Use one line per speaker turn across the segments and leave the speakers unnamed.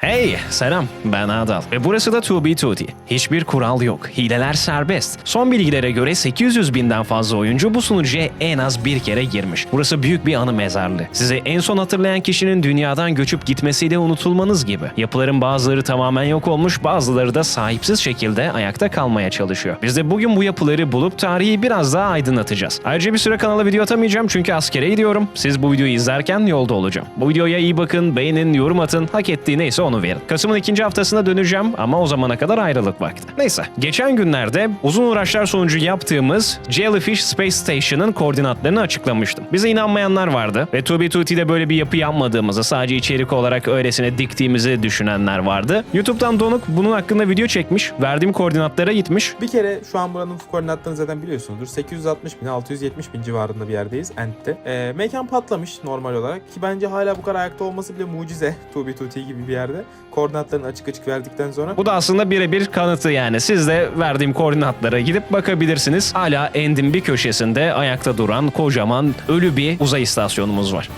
Hey selam ben Adal ve burası da 2B Tuti. Hiçbir kural yok, hileler serbest. Son bilgilere göre 800 binden fazla oyuncu bu sunucuya en az bir kere girmiş. Burası büyük bir anı mezarlığı. Size en son hatırlayan kişinin dünyadan göçüp gitmesiyle unutulmanız gibi. Yapıların bazıları tamamen yok olmuş bazıları da sahipsiz şekilde ayakta kalmaya çalışıyor. Biz de bugün bu yapıları bulup tarihi biraz daha aydınlatacağız. Ayrıca bir süre kanala video atamayacağım çünkü askere gidiyorum. Siz bu videoyu izlerken yolda olacağım. Bu videoya iyi bakın, beğenin, yorum atın, hak ettiği neyse onu verin. Kasım'ın ikinci haftasında döneceğim ama o zamana kadar ayrılık vakti. Neyse, geçen günlerde uzun uğraşlar sonucu yaptığımız Jellyfish Space Station'ın koordinatlarını açıklamıştım. Bize inanmayanlar vardı ve 2B2T'de böyle bir yapı yapmadığımızı, sadece içerik olarak öylesine diktiğimizi düşünenler vardı. YouTube'dan Donuk bunun hakkında video çekmiş, verdiğim koordinatlara gitmiş.
Bir kere şu an buranın koordinatlarını zaten biliyorsunuzdur. 860 bin 670 bin civarında bir yerdeyiz Ent'te. Ee, mekan patlamış normal olarak ki bence hala bu kadar ayakta olması bile mucize 2B2T gibi bir yerde. Koordinatlarını açık açık verdikten sonra.
Bu da aslında birebir kanıtı yani. Siz de verdiğim koordinatlara gidip bakabilirsiniz. Hala End'in bir köşesinde ayakta duran kocaman ölü bir uzay istasyonumuz var.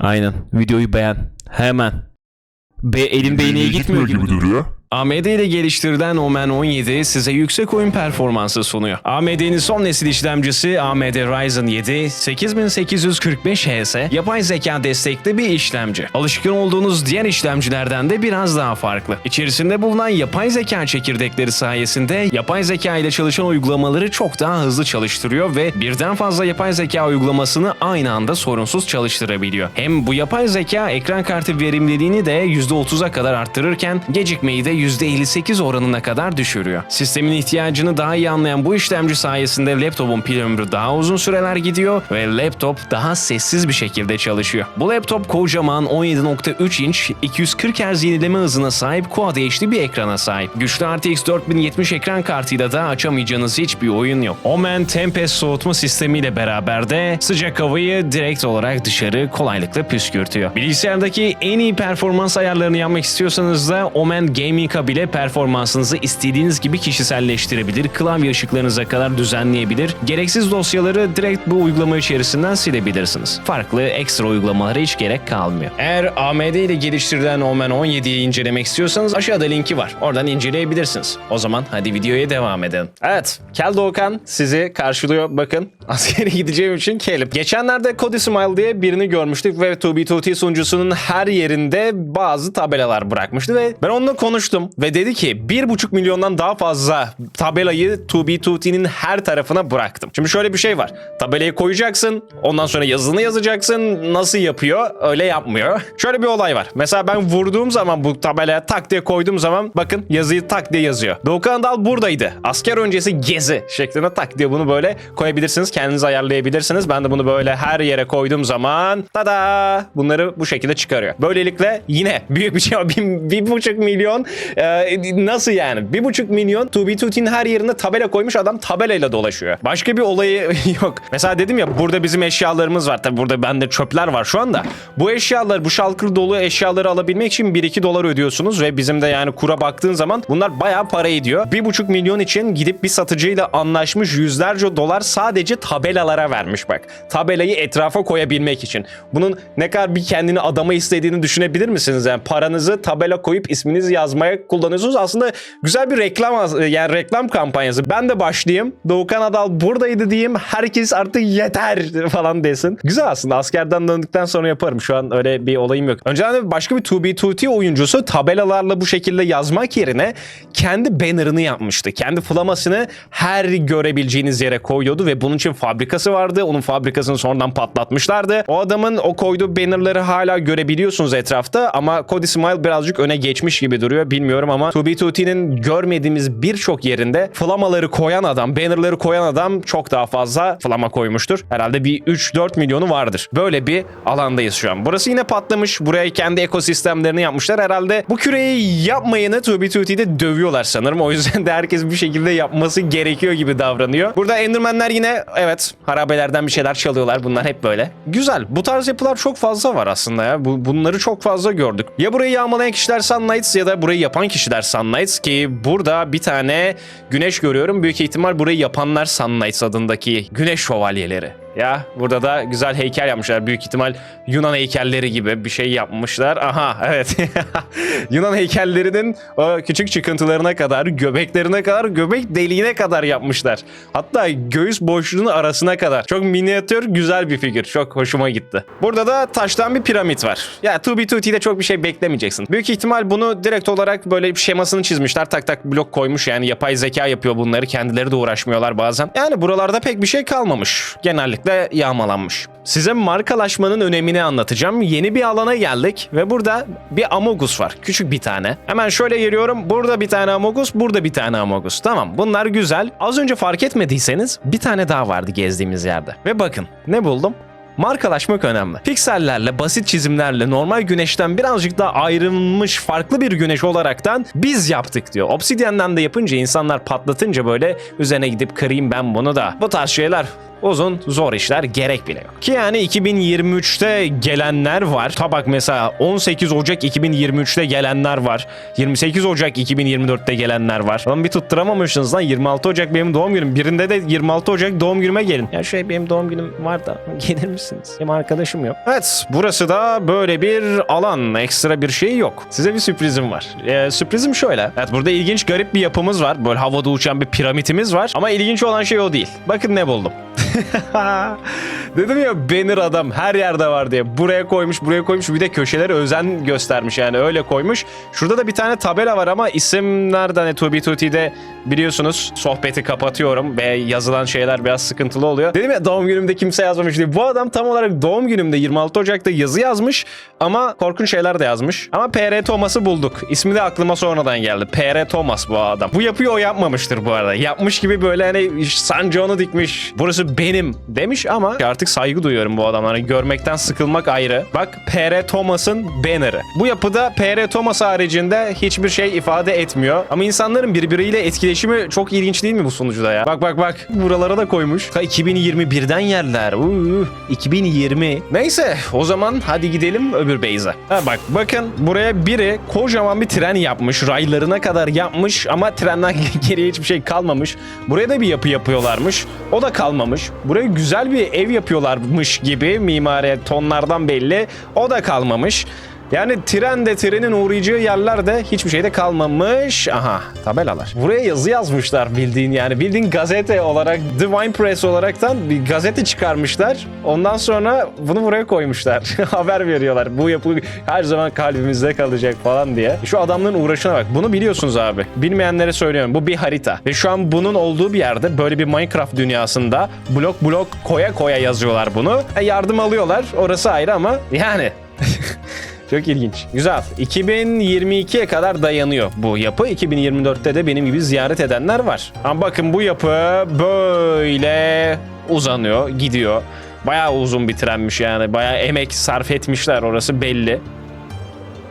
Aynen. Videoyu beğen. Hemen. Be elin beyneye gitmiyor gibi
duruyor.
AMD ile geliştirilen Omen 17 size yüksek oyun performansı sunuyor. AMD'nin son nesil işlemcisi AMD Ryzen 7 8845 HS yapay zeka destekli bir işlemci. Alışkın olduğunuz diğer işlemcilerden de biraz daha farklı. İçerisinde bulunan yapay zeka çekirdekleri sayesinde yapay zeka ile çalışan uygulamaları çok daha hızlı çalıştırıyor ve birden fazla yapay zeka uygulamasını aynı anda sorunsuz çalıştırabiliyor. Hem bu yapay zeka ekran kartı verimliliğini de %30'a kadar arttırırken gecikmeyi de %58 oranına kadar düşürüyor. Sistemin ihtiyacını daha iyi anlayan bu işlemci sayesinde laptopun pil ömrü daha uzun süreler gidiyor ve laptop daha sessiz bir şekilde çalışıyor. Bu laptop kocaman 17.3 inç 240 Hz yenileme hızına sahip Quad HD bir ekrana sahip. Güçlü RTX 4070 ekran kartıyla da açamayacağınız hiçbir oyun yok. Omen Tempest soğutma sistemiyle beraber de sıcak havayı direkt olarak dışarı kolaylıkla püskürtüyor. Bilgisayardaki en iyi performans ayarlarını yapmak istiyorsanız da Omen Gaming Hub ile performansınızı istediğiniz gibi kişiselleştirebilir, klavye ışıklarınıza kadar düzenleyebilir, gereksiz dosyaları direkt bu uygulama içerisinden silebilirsiniz. Farklı ekstra uygulamalara hiç gerek kalmıyor. Eğer AMD ile geliştirilen Omen 17'yi incelemek istiyorsanız aşağıda linki var. Oradan inceleyebilirsiniz. O zaman hadi videoya devam edelim. Evet, Kel Doğukan sizi karşılıyor. Bakın askere gideceğim için kelim. Geçenlerde Cody Smile diye birini görmüştük ve 2B2T sunucusunun her yerinde bazı tabelalar bırakmıştı ve ben onunla konuştum ve dedi ki 1,5 milyondan daha fazla tabelayı 2B2T'nin her tarafına bıraktım. Şimdi şöyle bir şey var. Tabelayı koyacaksın, ondan sonra yazını yazacaksın. Nasıl yapıyor? Öyle yapmıyor. Şöyle bir olay var. Mesela ben vurduğum zaman bu tabelaya tak diye koyduğum zaman bakın yazıyı tak diye yazıyor. Doğukan Dal buradaydı. Asker öncesi gezi şeklinde tak diye bunu böyle koyabilirsiniz. Kendiniz ayarlayabilirsiniz. Ben de bunu böyle her yere koyduğum zaman tada bunları bu şekilde çıkarıyor. Böylelikle yine büyük bir şey. Bir, bir buçuk milyon e, nasıl yani? Bir buçuk milyon 2B2T'nin her yerine tabela koymuş adam tabelayla dolaşıyor. Başka bir olayı yok. Mesela dedim ya burada bizim eşyalarımız var. Tabi burada bende çöpler var şu anda. Bu eşyalar bu şalkır dolu eşyaları alabilmek için 1-2 dolar ödüyorsunuz ve bizim de yani kura baktığın zaman bunlar bayağı para ediyor. 1,5 milyon için gidip bir satıcıyla anlaşmış yüzlerce dolar sadece tabelalara vermiş bak. Tabelayı etrafa koyabilmek için. Bunun ne kadar bir kendini adama istediğini düşünebilir misiniz? Yani paranızı tabela koyup isminizi yazmaya kullanıyorsunuz. Aslında güzel bir reklam yani reklam kampanyası. Ben de başlayayım. Doğukan Adal buradaydı diyeyim. Herkes artık yeter falan desin. Güzel aslında. Askerden döndükten sonra yaparım. Şu an öyle bir olayım yok. Önceden de başka bir 2B2T oyuncusu tabelalarla bu şekilde yazmak yerine kendi banner'ını yapmıştı. Kendi flamasını her görebileceğiniz yere koyuyordu ve bunun için fabrikası vardı. Onun fabrikasını sonradan patlatmışlardı. O adamın o koyduğu bannerları hala görebiliyorsunuz etrafta ama Cody Smile birazcık öne geçmiş gibi duruyor. Bilmiyorum ama 2B2T'nin görmediğimiz birçok yerinde flamaları koyan adam, bannerları koyan adam çok daha fazla flama koymuştur. Herhalde bir 3-4 milyonu vardır. Böyle bir alandayız şu an. Burası yine patlamış. Buraya kendi ekosistemlerini yapmışlar. Herhalde bu küreyi yapmayanı 2B2T'de dövüyorlar sanırım. O yüzden de herkes bir şekilde yapması gerekiyor gibi davranıyor. Burada Enderman'ler yine evet harabelerden bir şeyler çalıyorlar. Bunlar hep böyle. Güzel. Bu tarz yapılar çok fazla var aslında ya. Bu, bunları çok fazla gördük. Ya burayı yağmalayan kişiler Sunlights ya da burayı yapan kişiler Sunlights ki burada bir tane güneş görüyorum. Büyük ihtimal burayı yapanlar Sunlights adındaki güneş şövalyeleri. Ya burada da güzel heykel yapmışlar. Büyük ihtimal Yunan heykelleri gibi bir şey yapmışlar. Aha evet. Yunan heykellerinin o küçük çıkıntılarına kadar, göbeklerine kadar, göbek deliğine kadar yapmışlar. Hatta göğüs boşluğunun arasına kadar. Çok minyatür güzel bir figür. Çok hoşuma gitti. Burada da taştan bir piramit var. Ya Tubi Tuti'de çok bir şey beklemeyeceksin. Büyük ihtimal bunu direkt olarak böyle bir şemasını çizmişler. Tak tak blok koymuş yani yapay zeka yapıyor bunları. Kendileri de uğraşmıyorlar bazen. Yani buralarda pek bir şey kalmamış. Genellikle yağmalanmış. Size markalaşmanın önemini anlatacağım. Yeni bir alana geldik ve burada bir Amogus var. Küçük bir tane. Hemen şöyle geliyorum. Burada bir tane Amogus, burada bir tane Amogus. Tamam bunlar güzel. Az önce fark etmediyseniz bir tane daha vardı gezdiğimiz yerde. Ve bakın ne buldum? Markalaşmak önemli. Piksellerle, basit çizimlerle normal güneşten birazcık daha ayrılmış farklı bir güneş olaraktan biz yaptık diyor. Obsidian'dan da yapınca insanlar patlatınca böyle üzerine gidip kırayım ben bunu da. Bu tarz şeyler uzun zor işler gerek bile yok. Ki yani 2023'te gelenler var. Tabak mesela 18 Ocak 2023'te gelenler var. 28 Ocak 2024'te gelenler var. Lan bir tutturamamışsınız lan 26 Ocak benim doğum günüm. Birinde de 26 Ocak doğum günüme gelin. Ya şey benim doğum günüm var da gelir misiniz? Benim arkadaşım yok. Evet burası da böyle bir alan. Ekstra bir şey yok. Size bir sürprizim var. Ee, sürprizim şöyle. Evet burada ilginç garip bir yapımız var. Böyle havada uçan bir piramitimiz var. Ama ilginç olan şey o değil. Bakın ne buldum. Dedim ya banner adam her yerde var diye. Buraya koymuş, buraya koymuş. Bir de köşelere özen göstermiş yani öyle koymuş. Şurada da bir tane tabela var ama isimlerden hani Tubi Tuti'de biliyorsunuz sohbeti kapatıyorum ve yazılan şeyler biraz sıkıntılı oluyor. Dedim ya doğum günümde kimse yazmamış diye. Bu adam tam olarak doğum günümde 26 Ocak'ta yazı yazmış ama korkunç şeyler de yazmış. Ama PR Thomas'ı bulduk. İsmi de aklıma sonradan geldi. PR Thomas bu adam. Bu yapıyı o yapmamıştır bu arada. Yapmış gibi böyle hani sancağını dikmiş. Burası benim demiş ama artık saygı duyuyorum bu adamlara. Görmekten sıkılmak ayrı. Bak PR Thomas'ın banner'ı. Bu yapıda PR Thomas haricinde hiçbir şey ifade etmiyor. Ama insanların birbiriyle etkileşimi çok ilginç değil mi bu sunucuda ya? Bak bak bak. Buralara da koymuş. Ta 2021'den yerler. Uuu, 2020. Neyse o zaman hadi gidelim öbür base'e. Ha bak bakın buraya biri kocaman bir tren yapmış. Raylarına kadar yapmış ama trenden geriye hiçbir şey kalmamış. Buraya da bir yapı yapıyorlarmış. O da kalmamış. Buraya güzel bir ev yapıyorlarmış gibi mimari tonlardan belli. O da kalmamış. Yani tren de trenin uğrayacağı yerlerde hiçbir şey de kalmamış. Aha tabelalar. Buraya yazı yazmışlar bildiğin yani. Bildiğin gazete olarak Divine Press olaraktan bir gazete çıkarmışlar. Ondan sonra bunu buraya koymuşlar. Haber veriyorlar. Bu yapı her zaman kalbimizde kalacak falan diye. Şu adamların uğraşına bak. Bunu biliyorsunuz abi. Bilmeyenlere söylüyorum. Bu bir harita. Ve şu an bunun olduğu bir yerde böyle bir Minecraft dünyasında blok blok koya koya yazıyorlar bunu. E, yardım alıyorlar. Orası ayrı ama yani Çok ilginç. Güzel. 2022'ye kadar dayanıyor bu yapı. 2024'te de benim gibi ziyaret edenler var. Ama bakın bu yapı böyle uzanıyor, gidiyor. Bayağı uzun bir trenmiş yani. Bayağı emek sarf etmişler orası belli.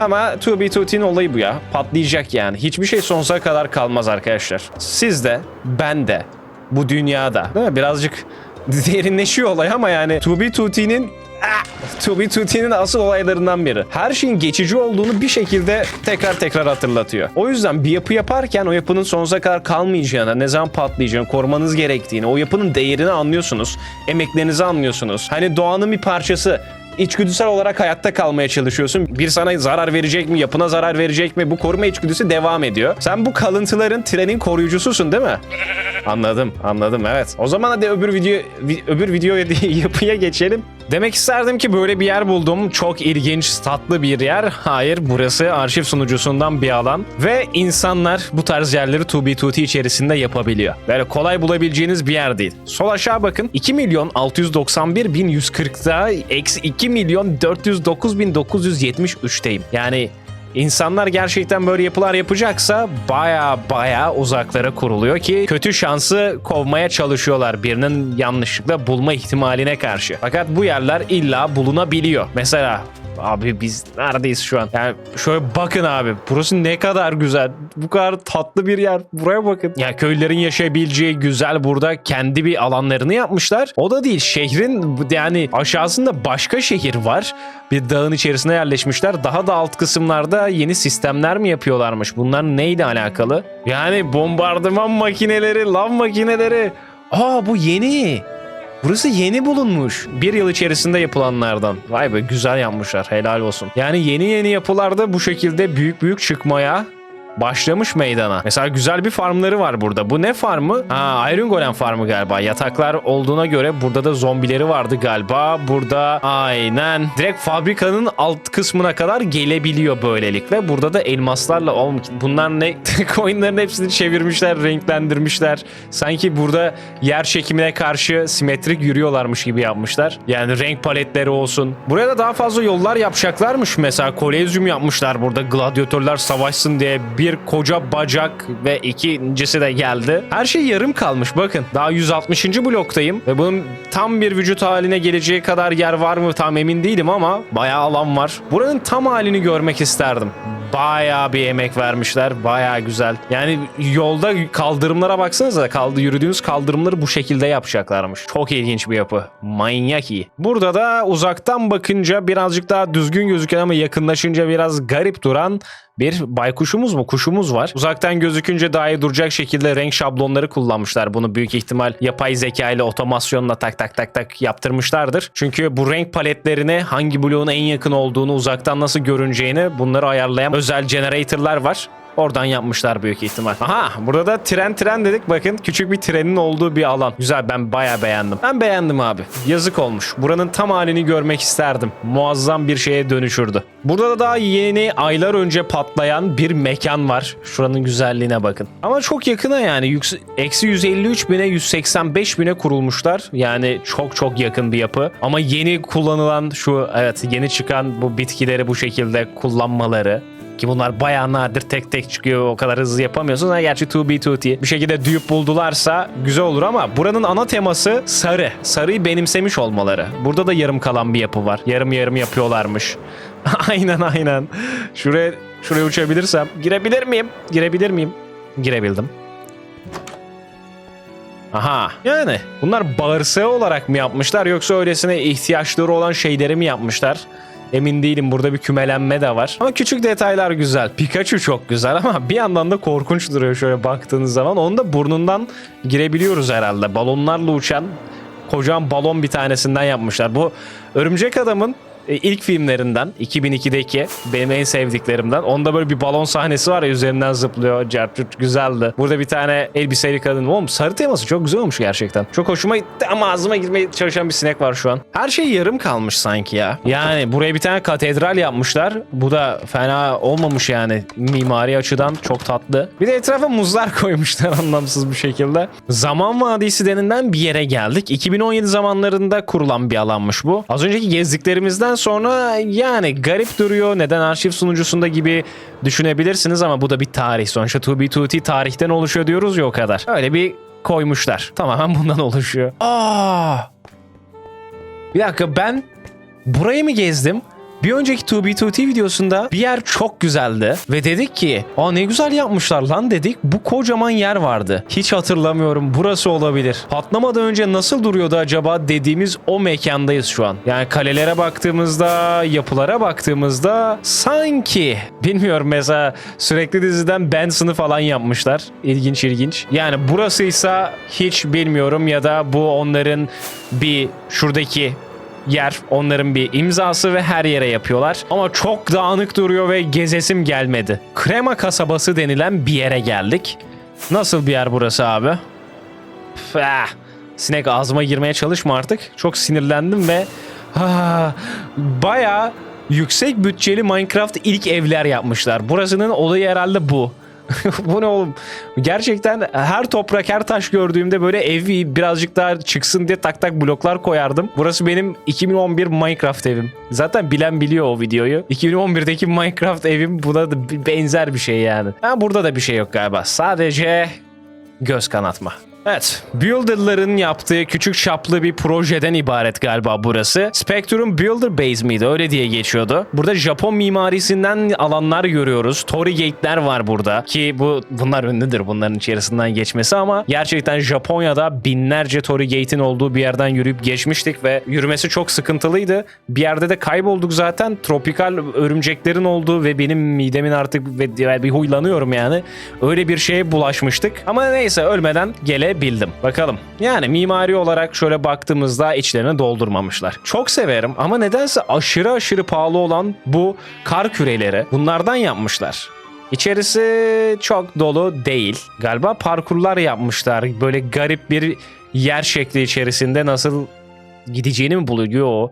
Ama To Be Tuti'nin olayı bu ya. Patlayacak yani. Hiçbir şey sonsuza kadar kalmaz arkadaşlar. Siz de, ben de, bu dünyada. Değil mi? Birazcık derinleşiyor olay ama yani To Be Tuti'nin Ah! To Be Tuti'nin asıl olaylarından biri. Her şeyin geçici olduğunu bir şekilde tekrar tekrar hatırlatıyor. O yüzden bir yapı yaparken o yapının sonsuza kadar kalmayacağını, ne zaman patlayacağını, korumanız gerektiğini, o yapının değerini anlıyorsunuz. Emeklerinizi anlıyorsunuz. Hani doğanın bir parçası içgüdüsel olarak hayatta kalmaya çalışıyorsun. Bir sana zarar verecek mi, yapına zarar verecek mi? Bu koruma içgüdüsü devam ediyor. Sen bu kalıntıların trenin koruyucususun değil mi? Anladım, anladım evet. O zaman hadi öbür video vi- öbür video yapıya geçelim. Demek isterdim ki böyle bir yer buldum. Çok ilginç, tatlı bir yer. Hayır, burası arşiv sunucusundan bir alan. Ve insanlar bu tarz yerleri 2B2T içerisinde yapabiliyor. Böyle kolay bulabileceğiniz bir yer değil. Sol aşağı bakın. 2 milyon 691 bin 140'da eksi 2 milyon 409 bin 973'teyim. Yani İnsanlar gerçekten böyle yapılar yapacaksa baya baya uzaklara kuruluyor ki kötü şansı kovmaya çalışıyorlar birinin yanlışlıkla bulma ihtimaline karşı. Fakat bu yerler illa bulunabiliyor. Mesela Abi biz neredeyiz şu an? Yani şöyle bakın abi. Burası ne kadar güzel. Bu kadar tatlı bir yer. Buraya bakın. Ya köylerin yaşayabileceği güzel burada kendi bir alanlarını yapmışlar. O da değil. Şehrin yani aşağısında başka şehir var. Bir dağın içerisine yerleşmişler. Daha da alt kısımlarda yeni sistemler mi yapıyorlarmış? Bunlar neyle alakalı? Yani bombardıman makineleri, lav makineleri. Aa bu yeni. Burası yeni bulunmuş. Bir yıl içerisinde yapılanlardan. Vay be güzel yapmışlar. Helal olsun. Yani yeni yeni yapılarda bu şekilde büyük büyük çıkmaya başlamış meydana. Mesela güzel bir farmları var burada. Bu ne farmı? Ha Iron Golem farmı galiba. Yataklar olduğuna göre burada da zombileri vardı galiba. Burada aynen direkt fabrikanın alt kısmına kadar gelebiliyor böylelikle. Burada da elmaslarla oğlum bunlar ne? Coinlerin hepsini çevirmişler, renklendirmişler. Sanki burada yer çekimine karşı simetrik yürüyorlarmış gibi yapmışlar. Yani renk paletleri olsun. Buraya da daha fazla yollar yapacaklarmış. Mesela kolezyum yapmışlar burada gladyatörler savaşsın diye bir koca bacak ve ikincisi de geldi. Her şey yarım kalmış bakın. Daha 160. bloktayım ve bunun tam bir vücut haline geleceği kadar yer var mı tam emin değilim ama bayağı alan var. Buranın tam halini görmek isterdim. Bayağı bir emek vermişler. Bayağı güzel. Yani yolda kaldırımlara baksanıza. Kaldı, yürüdüğünüz kaldırımları bu şekilde yapacaklarmış. Çok ilginç bir yapı. Manyak iyi. Burada da uzaktan bakınca birazcık daha düzgün gözüken ama yakınlaşınca biraz garip duran bir baykuşumuz mu kuşumuz var. Uzaktan gözükünce daha iyi duracak şekilde renk şablonları kullanmışlar. Bunu büyük ihtimal yapay zeka ile otomasyonla tak tak tak tak yaptırmışlardır. Çünkü bu renk paletlerine hangi bloğun en yakın olduğunu uzaktan nasıl görüneceğini bunları ayarlayan özel generatorlar var. Oradan yapmışlar büyük ihtimal. Aha burada da tren tren dedik. Bakın küçük bir trenin olduğu bir alan. Güzel ben bayağı beğendim. Ben beğendim abi. Yazık olmuş. Buranın tam halini görmek isterdim. Muazzam bir şeye dönüşürdü. Burada da daha yeni aylar önce patlayan bir mekan var. Şuranın güzelliğine bakın. Ama çok yakına yani. Eksi 153 bine 185 bine kurulmuşlar. Yani çok çok yakın bir yapı. Ama yeni kullanılan şu evet yeni çıkan bu bitkileri bu şekilde kullanmaları ki bunlar bayağı nadir tek tek çıkıyor o kadar hızlı yapamıyorsun. Ha, gerçi 2B Tutti bir şekilde düğüp buldularsa güzel olur ama buranın ana teması sarı. Sarıyı benimsemiş olmaları. Burada da yarım kalan bir yapı var. Yarım yarım yapıyorlarmış. aynen aynen. Şuraya şuraya uçabilirsem girebilir miyim? Girebilir miyim? Girebildim. Aha yani bunlar bağırsağı olarak mı yapmışlar yoksa öylesine ihtiyaçları olan şeyleri mi yapmışlar? Emin değilim burada bir kümelenme de var. Ama küçük detaylar güzel. Pikachu çok güzel ama bir yandan da korkunç duruyor şöyle baktığınız zaman. Onu da burnundan girebiliyoruz herhalde. Balonlarla uçan kocaman balon bir tanesinden yapmışlar. Bu Örümcek Adam'ın e, ilk filmlerinden 2002'deki benim en sevdiklerimden. Onda böyle bir balon sahnesi var ya üzerinden zıplıyor. Cartürt güzeldi. Burada bir tane elbiseli kadın. Oğlum sarı teması çok güzel olmuş gerçekten. Çok hoşuma gitti ama ağzıma girmeye çalışan bir sinek var şu an. Her şey yarım kalmış sanki ya. Yani buraya bir tane katedral yapmışlar. Bu da fena olmamış yani. Mimari açıdan çok tatlı. Bir de etrafa muzlar koymuşlar anlamsız bir şekilde. Zaman Vadisi denilen bir yere geldik. 2017 zamanlarında kurulan bir alanmış bu. Az önceki gezdiklerimizden sonra yani garip duruyor. Neden arşiv sunucusunda gibi düşünebilirsiniz ama bu da bir tarih. Sonuçta 2B2T tarihten oluşuyor diyoruz ya o kadar. Öyle bir koymuşlar. Tamamen bundan oluşuyor. Aa! Bir dakika ben burayı mı gezdim? Bir önceki 2B2T videosunda bir yer çok güzeldi ve dedik ki aa ne güzel yapmışlar lan dedik. Bu kocaman yer vardı. Hiç hatırlamıyorum burası olabilir. Patlamadan önce nasıl duruyordu acaba dediğimiz o mekandayız şu an. Yani kalelere baktığımızda, yapılara baktığımızda sanki bilmiyorum mesela sürekli diziden Benson'ı falan yapmışlar. İlginç ilginç. Yani burasıysa hiç bilmiyorum ya da bu onların bir şuradaki yer onların bir imzası ve her yere yapıyorlar. Ama çok dağınık duruyor ve gezesim gelmedi. Krema kasabası denilen bir yere geldik. Nasıl bir yer burası abi? Üf, ah. Sinek ağzıma girmeye çalışma artık. Çok sinirlendim ve ah, bayağı yüksek bütçeli Minecraft ilk evler yapmışlar. Burasının olayı herhalde bu. bu ne oğlum? Gerçekten her toprak her taş gördüğümde böyle evi birazcık daha çıksın diye tak tak bloklar koyardım. Burası benim 2011 Minecraft evim. Zaten bilen biliyor o videoyu. 2011'deki Minecraft evim buna da benzer bir şey yani. Ha, burada da bir şey yok galiba. Sadece göz kanatma. Evet, Builder'ların yaptığı küçük çaplı bir projeden ibaret galiba burası. Spectrum Builder Base miydi? Öyle diye geçiyordu. Burada Japon mimarisinden alanlar görüyoruz. Torii Gate'ler var burada. Ki bu bunlar ünlüdür bunların içerisinden geçmesi ama gerçekten Japonya'da binlerce Torii Gate'in olduğu bir yerden yürüyüp geçmiştik ve yürümesi çok sıkıntılıydı. Bir yerde de kaybolduk zaten. Tropikal örümceklerin olduğu ve benim midemin artık bir huylanıyorum yani. Öyle bir şeye bulaşmıştık. Ama neyse ölmeden gelebildik. Bildim. Bakalım. Yani mimari olarak şöyle baktığımızda içlerini doldurmamışlar. Çok severim ama nedense aşırı aşırı pahalı olan bu kar küreleri bunlardan yapmışlar. İçerisi çok dolu değil. Galiba parkurlar yapmışlar. Böyle garip bir yer şekli içerisinde nasıl gideceğini mi buluyor?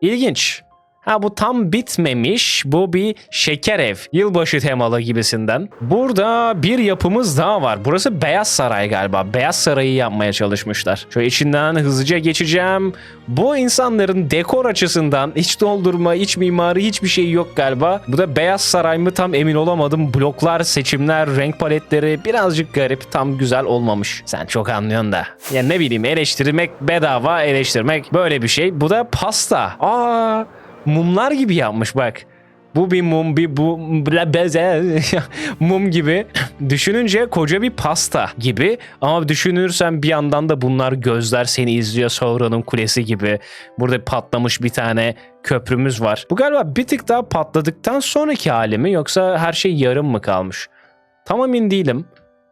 İlginç. Ha bu tam bitmemiş. Bu bir şeker ev. Yılbaşı temalı gibisinden. Burada bir yapımız daha var. Burası Beyaz Saray galiba. Beyaz Saray'ı yapmaya çalışmışlar. Şöyle içinden hızlıca geçeceğim. Bu insanların dekor açısından iç doldurma, iç mimari hiçbir şey yok galiba. Bu da Beyaz Saray mı tam emin olamadım. Bloklar, seçimler, renk paletleri birazcık garip. Tam güzel olmamış. Sen çok anlıyorsun da. Ya ne bileyim eleştirmek bedava eleştirmek böyle bir şey. Bu da pasta. Aa mumlar gibi yapmış bak. Bu bir mum, bir bu bla- beze mum gibi. Düşününce koca bir pasta gibi. Ama düşünürsen bir yandan da bunlar gözler seni izliyor Sauron'un kulesi gibi. Burada patlamış bir tane köprümüz var. Bu galiba bir tık daha patladıktan sonraki hali mi yoksa her şey yarım mı kalmış? Tam emin değilim.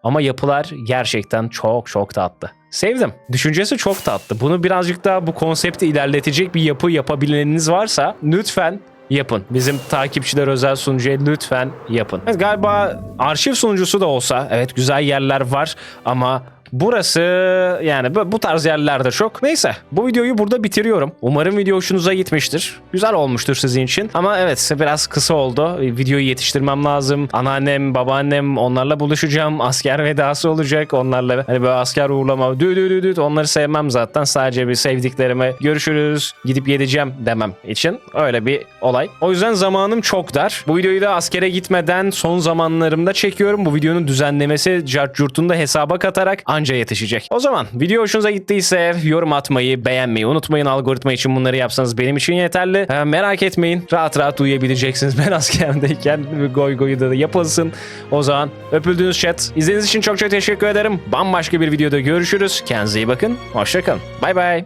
Ama yapılar gerçekten çok çok tatlı. Sevdim. Düşüncesi çok tatlı. Bunu birazcık daha bu konsepti ilerletecek bir yapı yapabileniniz varsa lütfen yapın. Bizim takipçiler özel sunucuya lütfen yapın. Evet, galiba arşiv sunucusu da olsa evet güzel yerler var ama Burası yani bu tarz yerlerde çok. Neyse bu videoyu burada bitiriyorum. Umarım video hoşunuza gitmiştir. Güzel olmuştur sizin için. Ama evet biraz kısa oldu. Videoyu yetiştirmem lazım. Anneannem, babaannem onlarla buluşacağım. Asker vedası olacak. Onlarla hani böyle asker uğurlama. Dü dü dü dü. Onları sevmem zaten. Sadece bir sevdiklerime görüşürüz. Gidip yedeceğim demem için. Öyle bir olay. O yüzden zamanım çok dar. Bu videoyu da askere gitmeden son zamanlarımda çekiyorum. Bu videonun düzenlemesi Cartcurt'un da hesaba katarak anca yetişecek. O zaman video hoşunuza gittiyse yorum atmayı, beğenmeyi unutmayın. Algoritma için bunları yapsanız benim için yeterli. Ha, merak etmeyin. Rahat rahat uyuyabileceksiniz. Ben askerdeyken goy goyu da yapılsın. O zaman öpüldüğünüz chat. İzlediğiniz için çok çok teşekkür ederim. Bambaşka bir videoda görüşürüz. Kendinize iyi bakın. Hoşçakalın. Bay bay.